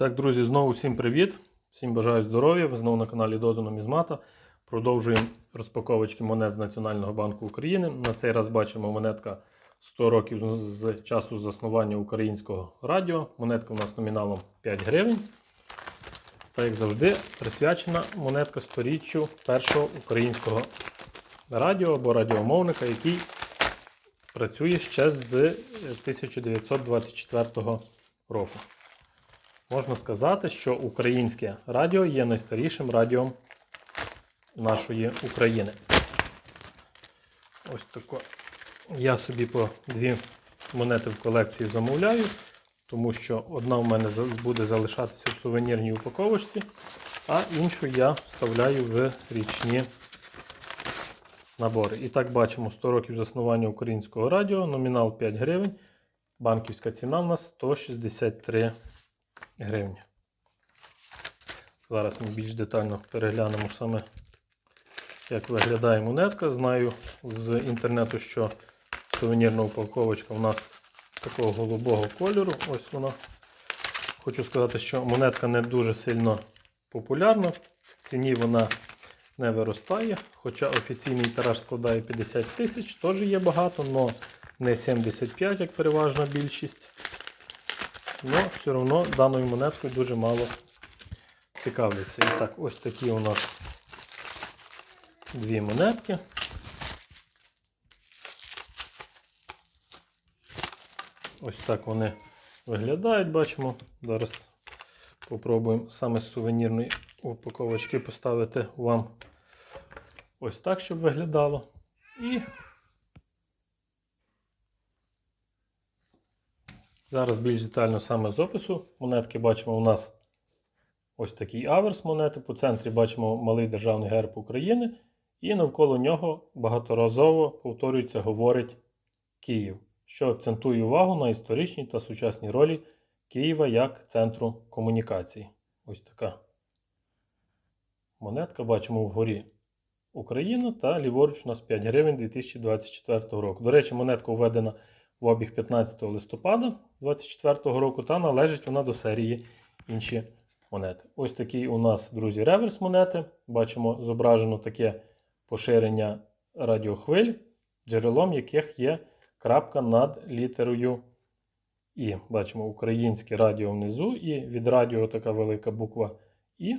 так, друзі, знову всім привіт. Всім бажаю здоров'я. Ви знову на каналі Дозу Нумізмата. Продовжуємо розпаковочки монет з Національного банку України. На цей раз бачимо монетка 100 років з часу заснування українського радіо. Монетка у нас номіналом 5 гривень. Та, як завжди, присвячена монетка сторіччю першого українського радіо або радіомовника, який працює ще з 1924 року. Можна сказати, що українське радіо є найстарішим радіо нашої України. Ось тако. Я собі по дві монети в колекції замовляю, тому що одна в мене буде залишатися в сувенірній упаковочці, а іншу я вставляю в річні набори. І так бачимо 100 років заснування українського радіо, номінал 5 гривень. Банківська ціна в нас 163 гривні. Зараз ми більш детально переглянемо саме, як виглядає монетка. Знаю з інтернету, що сувенірна упаковочка у нас такого голубого кольору. Ось вона. Хочу сказати, що монетка не дуже сильно популярна. В ціні вона не виростає. Хоча офіційний тираж складає 50 тисяч, теж є багато, але не 75, як переважна більшість. Але все одно даною монеткою дуже мало цікавляться. І так, ось такі у нас дві монетки. Ось так вони виглядають, бачимо. Зараз попробуємо саме з сувенірної упаковочки поставити вам ось так, щоб виглядало. І Зараз більш детально саме з опису. Монетки бачимо у нас ось такий аверс монети. По центрі бачимо малий державний герб України. І навколо нього багаторазово повторюється, говорить Київ, що акцентує увагу на історичній та сучасній ролі Києва як центру комунікацій. Ось така монетка. Бачимо вгорі Україна та ліворуч у нас 5 гривень 2024 року. До речі, монетка введена в обіг 15 листопада 2024 року та належить вона до серії інші монети. Ось такий у нас, друзі, реверс монети. Бачимо зображено таке поширення радіохвиль, джерелом яких є крапка над літерою І. Бачимо українське радіо внизу, і від радіо така велика буква І,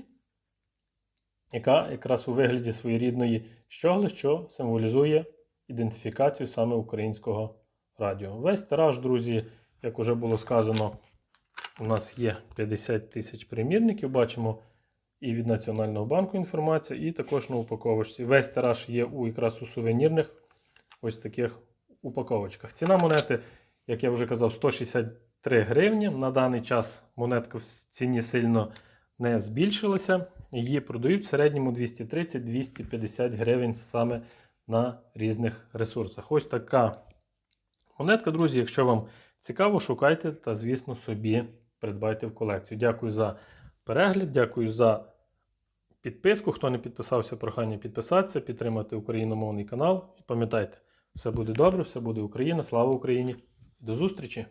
яка якраз у вигляді своєрідної щогли, що символізує ідентифікацію саме українського радіо. Весь тираж, друзі, як вже було сказано, у нас є 50 тисяч примірників. Бачимо і від Національного банку інформація, і також на упаковочці. Весь тираж є у якраз у сувенірних ось таких упаковочках. Ціна монети, як я вже казав, 163 гривні. На даний час монетка в ціні сильно не збільшилася. Її продають в середньому 230-250 гривень саме на різних ресурсах. Ось така монетка, друзі. Якщо вам цікаво, шукайте та, звісно, собі придбайте в колекцію. Дякую за перегляд, дякую за підписку. Хто не підписався, прохання підписатися, підтримати україномовний канал. І пам'ятайте, все буде добре, все буде Україна. Слава Україні! До зустрічі!